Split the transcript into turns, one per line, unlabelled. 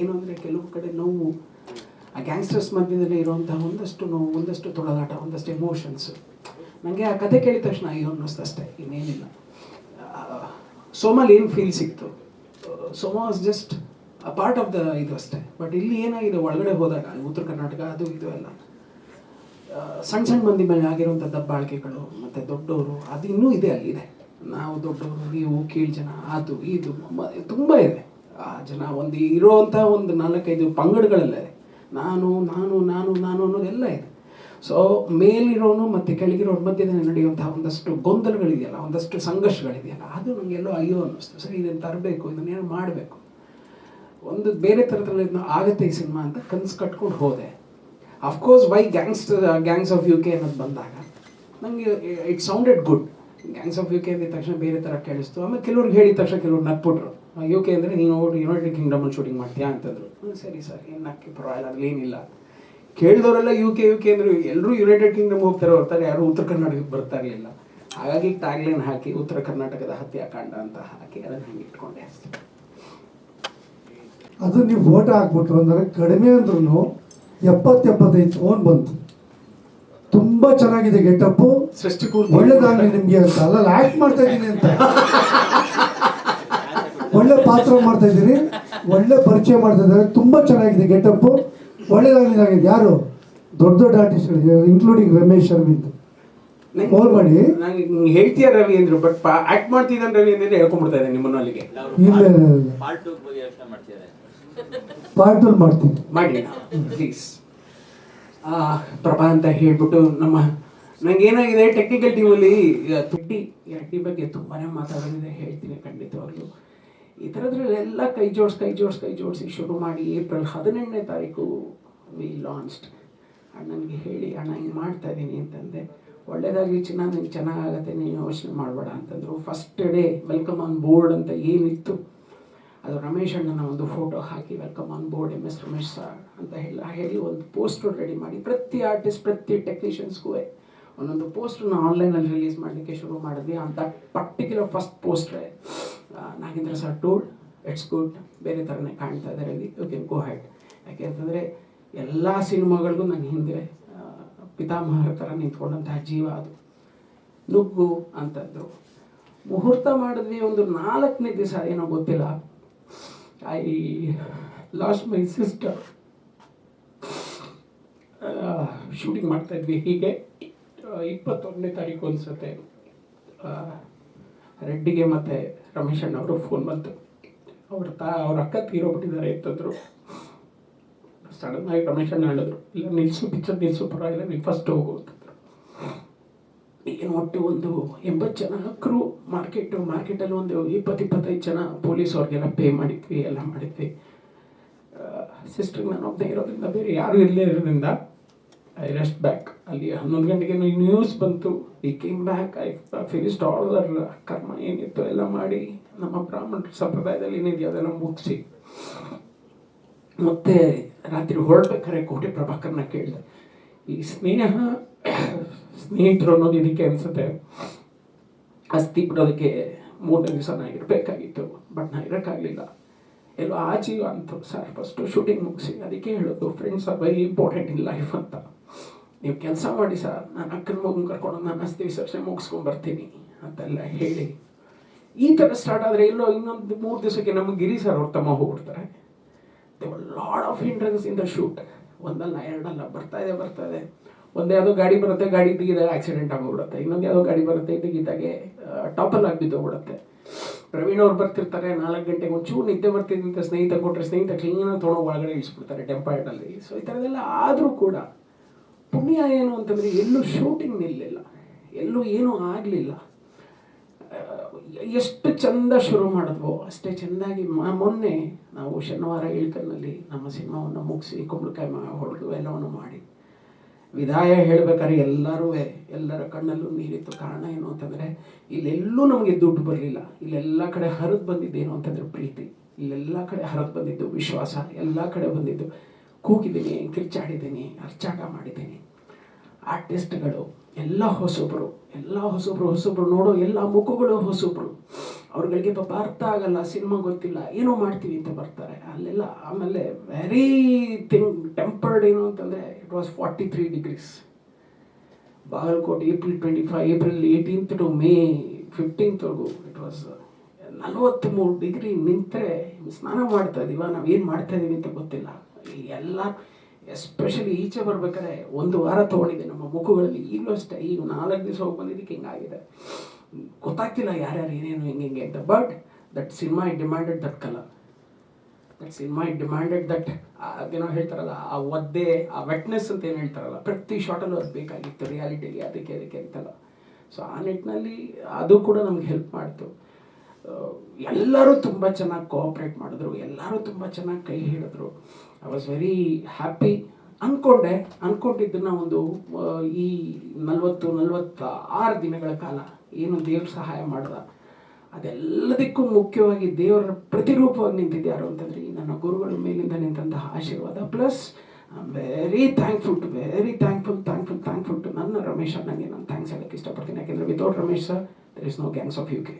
ಏನು ಅಂದರೆ ಕೆಲವು ಕಡೆ ನೋವು, ಆ ಗ್ಯಾಂಗ್ಸ್ಟರ್ಸ್ ಮಧ್ಯದಲ್ಲಿ ಇರುವಂತಹ ಒಂದಷ್ಟು ನೋವು, ಒಂದಷ್ಟು ತೊಳಗಾಟ ಒಂದಷ್ಟು ಎಮೋಷನ್ಸು ನನಗೆ ಆ ಕತೆ ಕೇಳಿದ ತಕ್ಷಣ ಅಯ್ಯೋ ಅನ್ನಿಸ್ತು ಅಷ್ಟೇ, ಇನ್ನೇನಿಲ್ಲ. ಸೋಮಲ್ಲಿ ಏನು ಫೀಲ್ ಸಿಕ್ತು? Soma was just a part of the ಇದು ಅಷ್ಟೇ. ಬಟ್ ಇಲ್ಲಿ ಏನಾಗಿದೆ? ಒಳಗಡೆ ಹೋದಾಗ, ಉತ್ತರ ಕರ್ನಾಟಕ, ಅದು ಇದು ಎಲ್ಲ. ಸಣ್ಣ ಸಣ್ಣ ಮಂದಿ ಮೇಲೆ ಆಗಿರುವಂಥ ದಬ್ಬಾಳಿಕೆಗಳು, ಮತ್ತು ದೊಡ್ಡವರು, ಅದು ಇನ್ನೂ ಇದೆ ಅಲ್ಲಿದೆ ನಾವು ದೊಡ್ಡವರು, ನೀವು ಕೀಳು ಜನ, ಅದು, ಇದು ತುಂಬ ಇದೆ. ಆ, ಜನ ಒಂದು ಇರೋವಂಥ ಒಂದು ನಾಲ್ಕೈದು ಪಂಗಡಗಳಲ್ಲೇ ನಾನು ನಾನು ನಾನು ನಾನು ಅನ್ನೋದೆಲ್ಲ ಇದೆ. ಸೊ ಮೇಲಿರೋನು ಮತ್ತು ಕೆಳಗಿರೋನು ಮಧ್ಯದಲ್ಲಿ ನಡೆಯುವಂಥ ಒಂದಷ್ಟು ಗೊಂದಲಗಳಿದೆಯಲ್ಲ, ಒಂದಷ್ಟು ಸಂಘರ್ಷಗಳಿದೆಯಲ್ಲ, ಅದು ನನಗೆಲ್ಲೋ ಅಯ್ಯೋ ಅನ್ನಿಸ್ತು. ಸರಿ, ಇದನ್ನು ತರಬೇಕು ಇದನ್ನೇನು ಮಾಡಬೇಕು? ಒಂದು ಬೇರೆ ಥರದಲ್ಲಿ ಇದನ್ನ ಆಗತ್ತೆ ಈ ಸಿನಿಮಾ ಅಂತ ಕನ್ಸು ಕಟ್ಕೊಂಡು ಹೋದೆ. Of course why gangster gangs of U K ಅನ್ನೋದು ಬಂದಾಗ ನನಗೆ it sounded good gangs of U K ಅಂದಿದ ತಕ್ಷಣ ಬೇರೆ ಥರ ಕೇಳಿಸ್ತು. ಆಮೇಲೆ ಕೆಲವ್ರಿಗೆ ಹೇಳಿದ ತಕ್ಷಣ ಕೆಲವ್ರು ನಕ್ಬಿಟ್ರು. ಯು ಕೆ ಅಂದರೆ ನೀನು ಯುನೈಟೆಡ್ ಕಿಂಗ್ಡಮಲ್ಲಿ ಶೂಟಿಂಗ್ ಮಾಡ್ತೀಯಾ ಅಂತಂದರು. ಸರಿ ಸರ್, ಏನು ನಕ್ಕಿ ಪರವಾಗಿಲ್ಲ ಅದ್ರಲ್ಲಿ ಏನಿಲ್ಲ ಕೇಳಿದವರೆಲ್ಲ ಯು ಕೆ ಯು ಕೆ ಅಂದರೆ ಎಲ್ಲರೂ ಯುನೈಟೆಡ್ ಕಿಂಗ್ಡಮ್ ಹೋಗ್ತಾರೆ ಹೊರ್ತಾರೆ ಯಾರು ಉತ್ತರ ಕರ್ನಾಟಕಕ್ಕೆ ಬರ್ತಾ ಇರಲಿಲ್ಲ. ಹಾಗಾಗಿ ಟ್ಯಾಗ್ಲೈನ್ ಹಾಕಿ ಉತ್ತರ ಕರ್ನಾಟಕದ ಹತ್ಯಾಕಾಂಡ ಅಂತ ಹಾಕಿ ಅದನ್ನು ಹಂಗೆ ಇಟ್ಕೊಂಡೆ.
ಅದು ನೀವು ಫೋಟೋ ಹಾಕ್ಬಿಟ್ರು ಅಂದರೆ ಕಡಿಮೆ ಅಂದ್ರೂ ಎಪ್ಪತ್ತೆಪ್ಪತ್ತೈದು ಫೋನ್ ಬಂತು. ತುಂಬಾ ಚೆನ್ನಾಗಿದೆ ಗೆಟಪ್ಪು ಒಳ್ಳೇದಾಗ್ಲಿ ನಿಮ್ಗೆ ಅಂತ. ಅಲ್ಲ ಆಕ್ಟ್ ಮಾಡ್ತಾ ಇದ್ದೀನಿ ಅಂತ. ಒಳ್ಳೆ ಪಾತ್ರ ಮಾಡ್ತಾ ಇದ್ದೀನಿ. ಒಳ್ಳೆ ಪರಿಚಯ ಮಾಡ್ತಾ ಇದ್ದಾರೆ. ತುಂಬಾ ಚೆನ್ನಾಗಿದೆ ಗೆಟಪ್ಪು ಒಳ್ಳೇದಾಗ್ಲಿ ಯಾರು? ದೊಡ್ಡ ದೊಡ್ಡ ಆರ್ಟಿಸ್ಟ್ಗಳು ಇನ್ಕ್ಲೂಡಿಂಗ್ ರಮೇಶ್ ಅರವಿಂದ್. ಫೋನ್ ಮಾಡಿ.
ಹೇಳ್ತೀಯ ರವಿ ಅಂದ್ರು ಬಟ್ ಆಕ್ಟ್ ಮಾಡ್ತಿದ್ದಾನೆ ರವಿ ಅಂದ್ರೆ ಹೇಳ್ಕೊಂಡ್ಬಿಡ್ತಾ ಇದ್ದಾನೆ ನಿಮ್ಮನ್ನು ಅಲ್ಲಿಗೆ.
ಇಲ್ಲ
ಪಾರ್ಟ್ ಟು
ಮಾಡ್ತೀನಿ.
ಮಾಡಿ ಪ್ಲೀಸ್ ಪ್ರಭಾ ಅಂತ ಹೇಳ್ಬಿಟ್ಟು ನಮ್ಮ ನಂಗೆ ಏನಾಗಿದೆ ಟೆಕ್ನಿಕಲ್ ಟೀಮಲ್ಲಿ ತುಟ್ಟಿ ಟೀಮ್ ಬಗ್ಗೆ ತುಂಬಾನೇ ಮಾತಾಡೋದಿದೆ, ಹೇಳ್ತೀನಿ ಖಂಡಿತವಾಗ್ಲೂ. ಈ ಥರದ್ರಲ್ಲೆಲ್ಲ ಕೈ ಜೋಡಿಸಿ ಕೈ ಜೋಡಿಸಿ ಕೈ ಜೋಡಿಸಿ ಶುರು ಮಾಡಿ ಏಪ್ರಿಲ್ ಹದಿನೆಂಟನೇ ತಾರೀಕು ವಿ ಲಾಂಚ್ಡ್ ಅಣ್ಣನಿಗೆ ಹೇಳಿ, ಅಣ್ಣ ಹಿಂಗೆ ಮಾಡ್ತಾ ಇದ್ದೀನಿ ಅಂತಂದೆ. ಒಳ್ಳೇದಾಗಲಿ ಚಿನ್ನ, ನಿಂಗೆ ಚೆನ್ನಾಗಾಗತ್ತೆ, ನೀನು ಯೋಚನೆ ಮಾಡಬೇಡ ಅಂತಂದರು. First day welcome on board ಅಂತ ಏನಿತ್ತು ಅದು ರಮೇಶ್ ಅಣ್ಣನ ಒಂದು photo hockey welcome on board M S Ramesh sir ಅಂತ ಹೇಳಿ ಹೇಳಿ ಒಂದು ಪೋಸ್ಟರ್ ರೆಡಿ ಮಾಡಿ, ಪ್ರತಿ ಆರ್ಟಿಸ್ಟ್ ಪ್ರತಿ ಟೆಕ್ನಿಷಿಯನ್ಸ್ಗೂ ಒಂದೊಂದು ಪೋಸ್ಟ್ರನ್ನ ಆನ್ಲೈನಲ್ಲಿ ರಿಲೀಸ್ ಮಾಡಲಿಕ್ಕೆ ಶುರು ಮಾಡಿದ್ವಿ. ಅಂತ particular first ಪೋಸ್ಟ್ರೆ Nagendra sir tool it's good ಬೇರೆ ಥರನೇ ಕಾಣ್ತಾ ಇದೆ ಇಲ್ಲಿ ಯು ಕೆನ್ ಗೋ ಹ್ಯಾಡ್ ಯಾಕೆ ಅಂತಂದರೆ ಎಲ್ಲ ಸಿನಿಮಾಗಳಿಗೂ ನನ್ನ ಹಿಂದೆ ಪಿತಾಮಹರ ಥರ ನಿಂತ್ಕೊಂಡಂತಹ ಜೀವ ಅದು. ನುಗ್ಗು ಅಂತಂದರು. ಮುಹೂರ್ತ ಮಾಡಿದ್ವಿ ಒಂದು ನಾಲ್ಕನೇ ದಿವಸ, ಏನೋ ಗೊತ್ತಿಲ್ಲ. I lost my sister shooting ಮಾಡ್ತಾ ಇದ್ವಿ. ಹೀಗೆ ಇಪ್ಪತ್ತೊಂದನೇ ತಾರೀಕು ಅನ್ಸುತ್ತೆ ರೆಡ್ಡಿಗೆ ಮತ್ತು ರಮೇಶ್ ಅಣ್ಣವರು ಫೋನ್ ಬಂತು. ಅವ್ರ ತಾ, ಅವ್ರ ಅಕ್ಕ ತೀರೋಗ್ಬಿಟ್ಟಿದ್ದಾರೆ ಅಂತಂದರು. ಸಡನ್ನಾಗಿ ರಮೇಶ್ ಅಣ್ಣ ಹೇಳಿದ್ರು, ಇಲ್ಲ, ನಿಲ್ಸು ಪಿಕ್ಚರ್ ನಿಲ್ಸು, ಪರವಾಗಿಲ್ಲ, ನೀನು ಫಸ್ಟ್ ಹೋಗೋದು ಏನು ಒಟ್ಟು ಒಂದು ಎಂಬತ್ತು ಜನ ಕ್ರೂ ಮಾರ್ಕೆಟು ಮಾರ್ಕೆಟಲ್ಲಿ ಒಂದು ಇಪ್ಪತ್ತು ಇಪ್ಪತ್ತೈದು ಜನ ಪೊಲೀಸ್ ಅವ್ರಿಗೆಲ್ಲ ಪೇ ಮಾಡಿದ್ವಿ, ಎಲ್ಲ ಮಾಡಿದ್ವಿ. ಸಿಸ್ಟರ್ಗೆ ನಾನು ಒಬ್ಬನೇ ಇರೋದ್ರಿಂದ ಬೇರೆ ಯಾರು ಇಲ್ಲೇ ಇರೋದ್ರಿಂದ ಐ ರೆಸ್ಟ್ ಬ್ಯಾಕ್ ಅಲ್ಲಿ ಹನ್ನೊಂದು ಗಂಟೆಗೆ ನ್ಯೂಸ್ ಬಂತು. He came back I finished all their ಕರ್ಮ ಏನಿತ್ತು ಎಲ್ಲ ಮಾಡಿ ನಮ್ಮ ಬ್ರಾಹ್ಮಣ ಸಂಪ್ರದಾಯದಲ್ಲಿ ಏನಿದೆಯೋ ಅದೆಲ್ಲ ಮುಗಿಸಿ. ಮತ್ತೆ ರಾತ್ರಿ ಹೊರಡ್ಬೇಕಾದ್ರೆ ಕೋಟೆ ಪ್ರಭಾಕರ್ನ ಕೇಳಿದೆ. ಈ ಸ್ನೇಹ ಸ್ನೇಹಿತರು ಅನ್ನೋದು ಇದಕ್ಕೆ ಅನಿಸುತ್ತೆ. ಅಸ್ಥಿ ಬಿಡೋದಕ್ಕೆ ಮೂರನೇ ದಿವಸ ನಾ ಇರಬೇಕಾಗಿತ್ತು, ಬಟ್ ನಾ ಇರೋಕ್ಕಾಗಲಿಲ್ಲ. ಎಲ್ಲೋ ಆ ಜೀವ ಅಂತ ಸರ್ ಫಸ್ಟು ಶೂಟಿಂಗ್ ಮುಗಿಸಿ, ಅದಕ್ಕೆ ಹೇಳೋದು friends are very important in life ಅಂತ. ನೀವು ಕೆಲಸ ಮಾಡಿ ಸರ್, ನಾನು ಅಕ್ಕನ ಮಗನ ಕರ್ಕೊಂಡು ನಾನು ಅಸ್ತಿ ವಿಸರ್ಜನೆ ಮುಗಿಸ್ಕೊಂಡು ಬರ್ತೀನಿ ಅಂತೆಲ್ಲ ಹೇಳಿ. ಈ ಥರ ಸ್ಟಾರ್ಟ್ ಆದರೆ ಎಲ್ಲೋ ಇನ್ನೊಂದು ಮೂರು ದಿವಸಕ್ಕೆ ನಮಗೆ ಗಿರಿ ಸರ್ ಅವ್ರ ತಮ್ಮ ಹೋಗ್ಬಿಡ್ತಾರೆ. Lot of entrance in the shoot ಒಂದಲ್ಲ, ಎರಡಲ್ಲ, ಬರ್ತಾ ಇದೆ ಬರ್ತಾ ಇದೆ. ಒಂದು ಯಾವುದೋ ಗಾಡಿ ಬರುತ್ತೆ, ಗಾಡಿ ತೆಗಿದಾಗ ಆಕ್ಸಿಡೆಂಟ್ ಆಗೋಗ್ಬಿಡುತ್ತೆ ಇನ್ನೊಂದು ಯಾವುದೋ ಗಾಡಿ ಬರುತ್ತೆ ತೆಗಿದಾಗೆ ಟಾಪಲ್ಲಿ ಆಗಿ ಬಿದ್ದೋಗ್ಬಿಡುತ್ತೆ ಪ್ರವೀಣ್ ಅವ್ರು ಬರ್ತಿರ್ತಾರೆ, ನಾಲ್ಕು ಗಂಟೆಗೆ ಒಂಚೂರು ನಿದ್ದೆ ಬರ್ತಿದ್ದಂಥ ಸ್ನೇಹಿತ ಕೊಟ್ಟರೆ ಸ್ನೇಹಿತ ಕ್ಲೀನಾಗಿ ತೊಗೊಂಡು ಒಳಗಡೆ ಇಳಿಸ್ಬಿಡ್ತಾರೆ ಟೆಂಪಾಯ್ಡಲ್ಲಿ ಸೊ ಈ ಥರದೆಲ್ಲ ಆದರೂ ಕೂಡ ಪುಣ್ಯ ಏನು ಅಂತಂದರೆ, ಎಲ್ಲೂ ಶೂಟಿಂಗ್ ನಿಲ್ಲಿಲ್ಲ. ಎಲ್ಲೂ ಏನೂ ಆಗಲಿಲ್ಲ. ಎಷ್ಟು ಚಂದ ಶುರು ಮಾಡಿದ್ವೋ, ಅಷ್ಟೇ ಚೆನ್ನಾಗಿ ಮೊನ್ನೆ ನಾವು ಶನಿವಾರ ಇಳ್ಕಲ್ನಲ್ಲಿ ನಮ್ಮ ಸಿನಿಮಾವನ್ನು ಮುಗಿಸಿ ಕುಂಬಳಕಾಯಿ ಮಾ, ಹೊಡೆದು ಎಲ್ಲವನ್ನು ಮಾಡಿ ವಿದಾಯ ಹೇಳಬೇಕಾದ್ರೆ ಎಲ್ಲರೂ ಎಲ್ಲರ ಕಣ್ಣಲ್ಲೂ ನೀರಿತ್ತು. ಕಾರಣ ಏನು ಅಂತಂದರೆ, ಇಲ್ಲೆಲ್ಲೂ ನಮಗೆ ದುಡ್ಡು ಬರಲಿಲ್ಲ. ಇಲ್ಲೆಲ್ಲ ಕಡೆ ಹರಿದು ಬಂದಿದ್ದೇನು ಅಂತಂದರೆ ಪ್ರೀತಿ. ಇಲ್ಲೆಲ್ಲ ಕಡೆ ಹರಿದು ಬಂದಿದ್ದು ವಿಶ್ವಾಸ. ಎಲ್ಲ ಕಡೆ ಬಂದಿದ್ದು, ಕೂಗಿದ್ದೀನಿ ಕಿರ್ಚಾಡಿದ್ದೀನಿ ಅರ್ಚಾಟ ಮಾಡಿದ್ದೀನಿ. ಆರ್ಟಿಸ್ಟ್ಗಳು, ಎಲ್ಲ ಹೊಸೊಬ್ಬರು ಎಲ್ಲ ಹೊಸೊಬ್ರು ಹೊಸೊಬ್ರು ನೋಡೋ, ಎಲ್ಲ ಮುಖಗಳು ಹೊಸೊಬ್ರು. ಅವ್ರುಗಳಿಗೆ ಪಾಪ ಅರ್ಥ ಆಗಲ್ಲ, ಸಿನಿಮಾ ಗೊತ್ತಿಲ್ಲ, ಏನೋ ಮಾಡ್ತೀವಿ ಅಂತ ಬರ್ತಾರೆ. ಅಲ್ಲೆಲ್ಲ ಆಮೇಲೆ ವೆರಿ ಥಿಂಗ್ ಟೆಂಪರ್ಡ್ ಏನು ಅಂತಂದರೆ it was forty three degrees Bagalkot April twenty five April eighteenth to May ಫಿಫ್ಟೀನ್ತ್ವರೆಗೂ it was ನಲವತ್ತ್ಮೂರು ಡಿಗ್ರಿ ನಿಂತರೆ ಸ್ನಾನ ಮಾಡ್ತಾ ಇದೀವ ನಾವು ಏನು ಮಾಡ್ತಾ ಇದೀವಿ ಅಂತ ಗೊತ್ತಿಲ್ಲ. ಎಲ್ಲ ಎಸ್ಪೆಷಲಿ ಈಚೆ ಬರ್ಬೇಕಾದ್ರೆ ಒಂದು ವಾರ ತೊಗೊಂಡಿದೆ ನಮ್ಮ ಮುಖಗಳಲ್ಲಿ, ಈಗಲೂ ಅಷ್ಟೇ, ಈಗ ನಾಲ್ಕು ದಿವಸ ಹೋಗಿ ಬಂದಿದ್ದಕ್ಕೆ ಹಿಂಗಾಗಿದೆ. ಗೊತ್ತಾಗ್ತಿಲ್ಲ ಯಾರ್ಯಾರು ಏನೇನು, ಹೆಂಗೆ ಹೆಂಗೆ ಅಂತ. But that cinema it demanded that colour that cinema it demanded that ಅದೇನೋ ಹೇಳ್ತಾರಲ್ಲ, ಆ ಒದ್ದೆ, ಆ ವೆಟ್ನೆಸ್ ಅಂತ ಏನು ಹೇಳ್ತಾರಲ್ಲ, ಪ್ರತಿ ಶಾರ್ಟಲ್ಲೂ ಅದು ಬೇಕಾಗಿತ್ತು ರಿಯಾಲಿಟಿಗೆ ಅದಕ್ಕೆ ಅದಕ್ಕೆ ಅಂತಲ್ಲ. ಸೊ ಆ ನಿಟ್ಟಿನಲ್ಲಿ ಅದು ಕೂಡ ನಮ್ಗೆ ಹೆಲ್ಪ್ ಮಾಡ್ತು. ಎಲ್ಲರೂ ತುಂಬ ಚೆನ್ನಾಗಿ ಕೋಆಪ್ರೇಟ್ ಮಾಡಿದ್ರು, ಎಲ್ಲರೂ ತುಂಬ ಚೆನ್ನಾಗಿ ಕೈ ಹಿಡಿದ್ರು. ಐ ವಾಸ್ ವೆರಿ ಹ್ಯಾಪಿ ಅಂದ್ಕೊಂಡೆ ಅಂದ್ಕೊಂಡಿದ್ದನ್ನು ಒಂದು ಈ ನಲವತ್ತು ನಲವತ್ತ ಆರು ದಿನಗಳ ಕಾಲ ಏನು ದೇವ್ರ ಸಹಾಯ ಮಾಡ್ದ. ಅದೆಲ್ಲದಕ್ಕೂ ಮುಖ್ಯವಾಗಿ ದೇವರ ಪ್ರತಿರೂಪವಾಗಿ ನಿಂತಿದ್ಯಾರು ಅಂತಂದ್ರೆ ಈ ನನ್ನ ಗುರುಗಳ ಮೇಲಿಂದ ನಿಂತಹ ಆಶೀರ್ವಾದ. Plus very thankful to very thankful thankful thankful to ನನ್ನ ರಮೇಶ. ನನಗೆ ನಾನು ಥ್ಯಾಂಕ್ಸ್ ಹೇಳಕ್ಕೆ ಇಷ್ಟಪಡ್ತೀನಿ. ಯಾಕೆಂದರೆ without Ramesh sir there is no gangs of U K